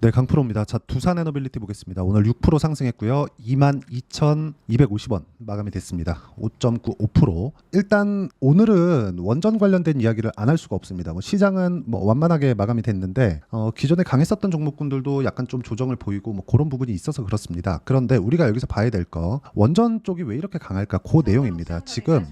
네, 강프로입니다. 자, 두산 에너빌리티 보겠습니다. 오늘 6% 상승했고요. 22,250원 마감이 됐습니다. 5.95%. 일단 오늘은 원전 관련된 이야기를 안 할 수가 없습니다. 뭐 시장은 뭐 완만하게 마감이 됐는데 어, 기존에 강했었던 종목군들도 약간 좀 조정을 보이고 뭐 그런 부분이 있어서 그렇습니다. 그런데 우리가 여기서 봐야 될 거 원전 쪽이 왜 이렇게 강할까? 그 내용입니다. 지금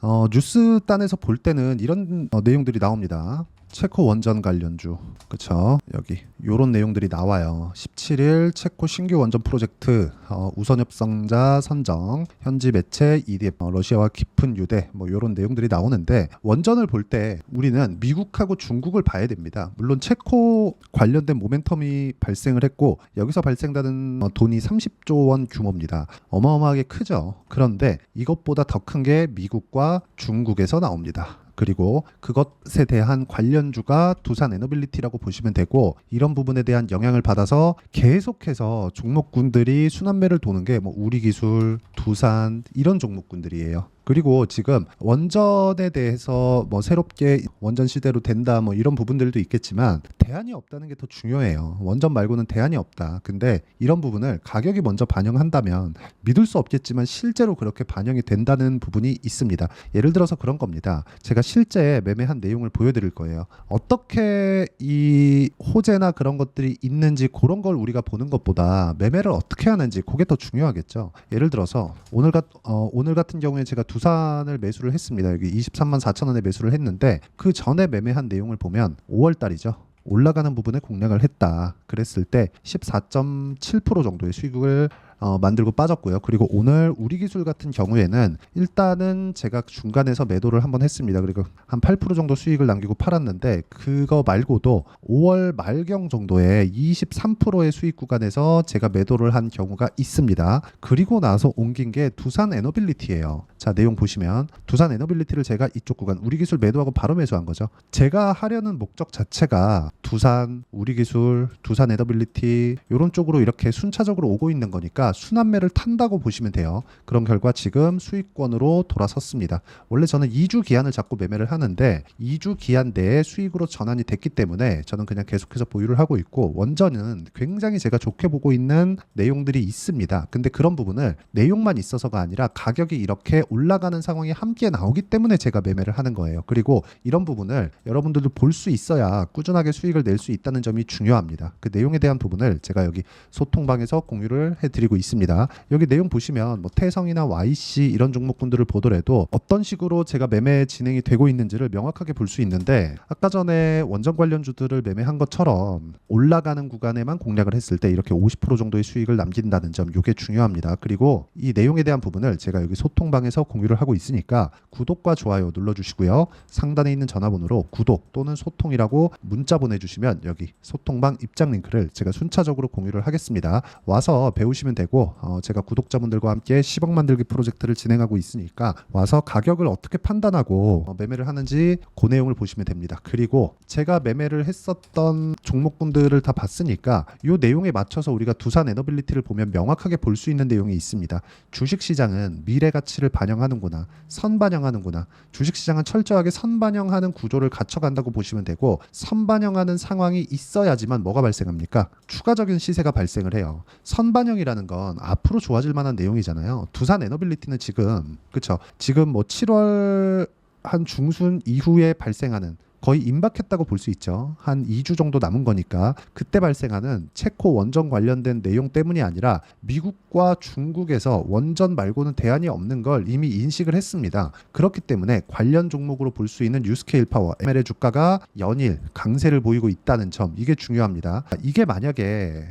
어, 뉴스 단에서 볼 때는 이런 어, 내용들이 나옵니다. 체코 원전 관련주, 그쵸? 여기 요런 내용들이 나와요. 17일 체코 신규 원전 프로젝트 어, 우선 협상자 선정, 현지 매체 EDF, 어, 러시아와 깊은 유대, 뭐 요런 내용들이 나오는데 원전을 볼 때 우리는 미국하고 중국을 봐야 됩니다. 물론 체코 관련된 모멘텀이 발생을 했고 여기서 발생되는 어, 돈이 30조 원 규모입니다. 어마어마하게 크죠. 그런데 이것보다 더 큰 게 미국과 중국에서 나옵니다. 그리고 그것에 대한 관련주가 두산 에너빌리티라고 보시면 되고 이런 부분에 대한 영향을 받아서 계속해서 종목군들이 순환매를 도는 게 뭐 우리 기술, 두산 이런 종목군들이에요. 그리고 지금 원전에 대해서 뭐 새롭게 원전 시대로 된다 뭐 이런 부분들도 있겠지만 대안이 없다는 게 더 중요해요. 원전 말고는 대안이 없다. 근데 이런 부분을 가격이 먼저 반영한다면 믿을 수 없겠지만 실제로 그렇게 반영이 된다는 부분이 있습니다. 예를 들어서 그런 겁니다. 제가 실제 매매한 내용을 보여드릴 거예요. 어떻게 이 호재나 그런 것들이 있는지 그런 걸 우리가 보는 것보다 매매를 어떻게 하는지 그게 더 중요하겠죠. 예를 들어서 오늘 같 어, 오늘 같은 경우에 제가 두 산을 매수를 했습니다. 여기 23만 4천 원에 매수를 했는데 그 전에 매매한 내용을 보면 5월 달이죠. 올라가는 부분에 공략을 했다. 그랬을 때 14.7% 정도의 수익을 어, 만들고 빠졌고요. 그리고 오늘 우리 기술 같은 경우에는 일단은 제가 중간에서 매도를 한번 했습니다. 그리고 한 8% 정도 수익을 남기고 팔았는데 그거 말고도 5월 말경 정도에 23%의 수익 구간에서 제가 매도를 한 경우가 있습니다. 그리고 나서 옮긴 게 두산 에너빌리티예요. 자, 내용 보시면 두산 에너빌리티를 제가 이쪽 구간 우리 기술 매도하고 바로 매수한 거죠. 제가 하려는 목적 자체가 두산, 우리 기술, 두산 에너빌리티 이런 쪽으로 이렇게 순차적으로 오고 있는 거니까 순환매를 탄다고 보시면 돼요. 그런 결과 지금 수익권으로 돌아섰습니다. 원래 저는 2주 기한을 잡고 매매를 하는데 2주 기한 내에 수익으로 전환이 됐기 때문에 저는 그냥 계속해서 보유를 하고 있고 원전은 굉장히 제가 좋게 보고 있는 내용들이 있습니다. 근데 그런 부분을 내용만 있어서가 아니라 가격이 이렇게 올라가는 상황이 함께 나오기 때문에 제가 매매를 하는 거예요. 그리고 이런 부분을 여러분들도 볼 수 있어야 꾸준하게 수익을 낼 수 있다는 점이 중요합니다. 그 내용에 대한 부분을 제가 여기 소통방에서 공유를 해드리고 있습니다. 여기 내용 보시면 뭐 태성이나 YC 이런 종목군들을 보더라도 어떤 식으로 제가 매매 진행이 되고 있는지를 명확하게 볼 수 있는데 아까 전에 원전 관련 주들을 매매한 것처럼 올라가는 구간에만 공략을 했을 때 이렇게 50% 정도의 수익을 남긴다는 점 이게 중요합니다. 그리고 이 내용에 대한 부분을 제가 여기 소통방에서 공유를 하고 있으니까 구독과 좋아요 눌러주시고요. 상단에 있는 전화번호로 구독 또는 소통이라고 문자 보내주시면 여기 소통방 입장 링크를 제가 순차적으로 공유를 하겠습니다. 와서 배우시면 되고 어, 제가 구독자분들과 함께 10억 만들기 프로젝트를 진행하고 있으니까 와서 가격을 어떻게 판단하고 어, 매매를 하는지 그 내용을 보시면 됩니다. 그리고 제가 매매를 했었던 종목군들을 다 봤으니까 이 내용에 맞춰서 우리가 두산 에너빌리티를 보면 명확하게 볼 수 있는 내용이 있습니다. 주식 시장은 미래 가치를 반 영하는구나, 선반영하는구나. 주식 시장은 철저하게 선반영하는 구조를 갖춰간다고 보시면 되고 선반영하는 상황이 있어야지만 뭐가 발생합니까? 추가적인 시세가 발생을 해요. 선반영이라는 건 앞으로 좋아질 만한 내용이잖아요. 두산 에너빌리티는 지금 그쵸? 지금 뭐 7월 한 중순 이후에 발생하는 거의 임박했다고 볼 수 있죠. 한 2주 정도 남은 거니까 그때 발생하는 체코 원전 관련된 내용 때문이 아니라 미국과 중국에서 원전 말고는 대안이 없는 걸 이미 인식을 했습니다. 그렇기 때문에 관련 종목으로 볼 수 있는 유스케일 파워 ML의 주가가 연일 강세를 보이고 있다는 점 이게 중요합니다. 이게 만약에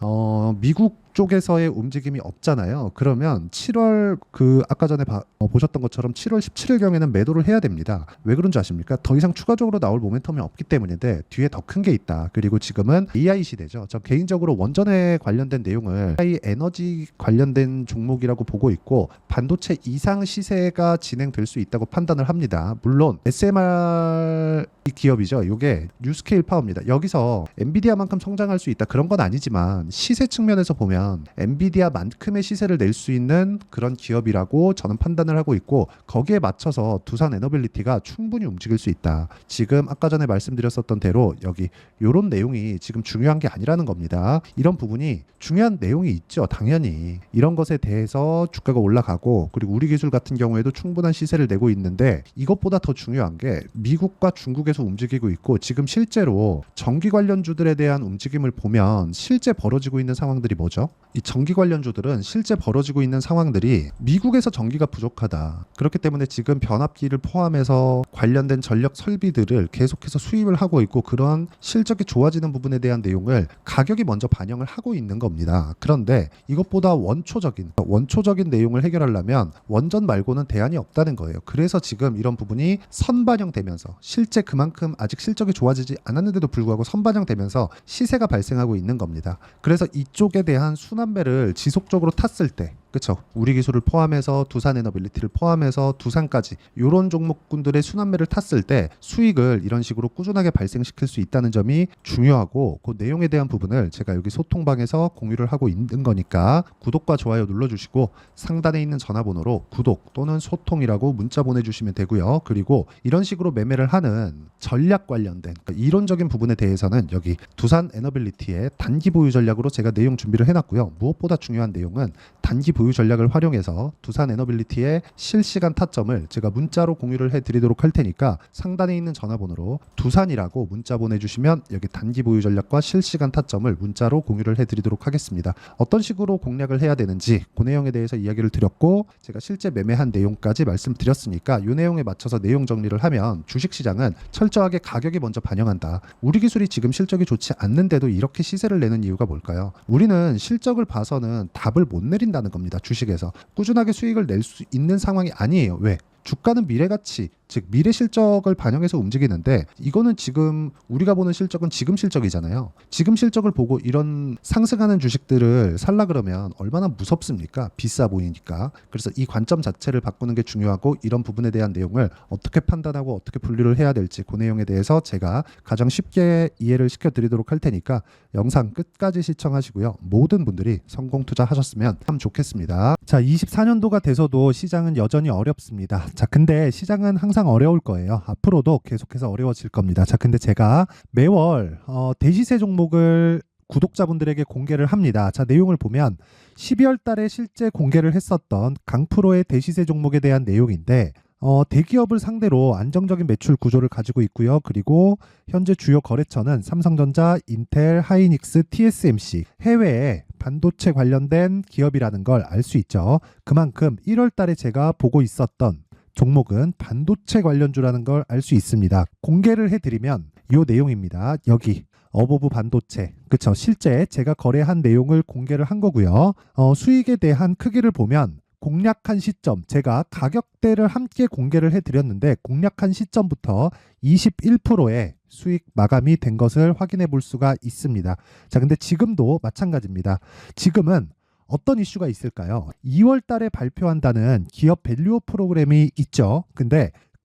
어, 미국 쪽에서의 움직임이 없잖아요. 그러면 7월 그 아까 전에 봐- 어, 보셨던 것처럼 7월 17일 경에는 매도를 해야 됩니다. 왜 그런지 아십니까? 더 이상 추가적으로 나올 모멘텀이 없기 때문인데 뒤에 더 큰 게 있다. 그리고 지금은 AI 시대죠. 저 개인적으로 원전에 관련된 내용을 AI 에너지 관련된 종목이라고 보고 있고 반도체 이상 시세가 진행될 수 있다고 판단을 합니다. 물론 SMR 이 기업이죠. 이게 뉴스케일 파워입니다. 여기서 엔비디아만큼 성장할 수 있다 그런 건 아니지만 시세 측면에서 보면 엔비디아만큼의 시세를 낼 수 있는 그런 기업이라고 저는 판단을 하고 있고 거기에 맞춰서 두산 에너빌리티가 충분히 움직일 수 있다. 지금 아까 전에 말씀드렸었던 대로 여기 요런 내용이 지금 중요한 게 아니라는 겁니다. 이런 부분이 중요한 내용이 있죠. 당연히 이런 것에 대해서 주가가 올라가고 그리고 우리 기술 같은 경우에도 충분한 시세를 내고 있는데 이것보다 더 중요한 게 미국과 중국 에서 움직이고 있고 지금 실제로 전기 관련주들에 대한 움직임을 보면 실제 벌어지고 있는 상황들이 뭐죠? 이 전기 관련주들은 실제 벌어지고 있는 상황들이 미국에서 전기가 부족하다. 그렇기 때문에 지금 변압기를 포함해서 관련된 전력 설비들을 계속해서 수입을 하고 있고 그러한 실적이 좋아지는 부분에 대한 내용을 가격이 먼저 반영을 하고 있는 겁니다. 그런데 이것보다 원초적인 원초적인 내용을 해결하려면 원전 말고는 대안이 없다는 거예요. 그래서 지금 이런 부분이 선반영되면서 실제 그만 큼 아직 실적이 좋아지지 않았는데도 불구하고 선반영되면서 시세가 발생하고 있는 겁니다. 그래서 이쪽에 대한 순환매를 지속적으로 탔을 때 그렇죠. 우리 기술을 포함해서 두산 에너빌리티를 포함해서 두산까지 이런 종목군들의 순환매를 탔을 때 수익을 이런 식으로 꾸준하게 발생시킬 수 있다는 점이 중요하고 그 내용에 대한 부분을 제가 여기 소통방에서 공유를 하고 있는 거니까 구독과 좋아요 눌러주시고 상단에 있는 전화번호로 구독 또는 소통이라고 문자 보내주시면 되고요. 그리고 이런 식으로 매매를 하는 전략 관련된 그러니까 이론적인 부분에 대해서는 여기 두산 에너빌리티의 단기 보유 전략으로 제가 내용 준비를 해놨고요. 무엇보다 중요한 내용은 단기 보유 전략을 활용해서 두산 에너빌리티의 실시간 타점을 제가 문자로 공유를 해드리도록 할 테니까 상단에 있는 전화번호로 두산이라고 문자 보내주시면 여기 단기 보유 전략과 실시간 타점을 문자로 공유를 해드리도록 하겠습니다. 어떤 식으로 공략을 해야 되는지 그 내용에 대해서 이야기를 드렸고 제가 실제 매매한 내용까지 말씀드렸으니까 이 내용에 맞춰서 내용 정리를 하면 주식시장은 철저하게 가격이 먼저 반영한다. 우리 기술이 지금 실적이 좋지 않는데도 이렇게 시세를 내는 이유가 뭘까요? 우리는 실적을 봐서는 답을 못 내린다는 겁니다. 주식에서 꾸준하게 수익을 낼 수 있는 상황이 아니에요. 왜? 주가는 미래 가치, 즉 미래 실적을 반영해서 움직이는데 이거는 지금 우리가 보는 실적은 지금 실적이잖아요. 지금 실적을 보고 이런 상승하는 주식들을 살라 그러면 얼마나 무섭습니까? 비싸 보이니까. 그래서 이 관점 자체를 바꾸는 게 중요하고 이런 부분에 대한 내용을 어떻게 판단하고 어떻게 분류를 해야 될지 그 내용에 대해서 제가 가장 쉽게 이해를 시켜 드리도록 할 테니까 영상 끝까지 시청하시고요. 모든 분들이 성공 투자하셨으면 참 좋겠습니다. 자, 24년도가 돼서도 시장은 여전히 어렵습니다. 자, 근데 시장은 항상 어려울 거예요. 앞으로도 계속해서 어려워질 겁니다. 자, 근데 제가 매월 어, 대시세 종목을 구독자분들에게 공개를 합니다. 자, 내용을 보면 12월 달에 실제 공개를 했었던 강프로의 대시세 종목에 대한 내용인데 어, 대기업을 상대로 안정적인 매출 구조를 가지고 있고요. 그리고 현재 주요 거래처는 삼성전자, 인텔, 하이닉스, TSMC 해외에 반도체 관련된 기업이라는 걸 알 수 있죠. 그만큼 1월 달에 제가 보고 있었던 종목은 반도체 관련주라는 걸 알 수 있습니다. 공개를 해드리면 이 내용입니다. 여기 어버브 반도체 그쵸 실제 제가 거래한 내용을 공개를 한 거고요. 어, 수익에 대한 크기를 보면 공략한 시점 제가 가격대를 함께 공개를 해드렸는데 공략한 시점부터 21%의 수익 마감이 된 것을 확인해 볼 수가 있습니다. 자 근데 지금도 마찬가지입니다. 지금은 어떤 이슈가 있을까요? 2월 달에 발표한다는 기업 밸류어 프로그램이 있죠. 근데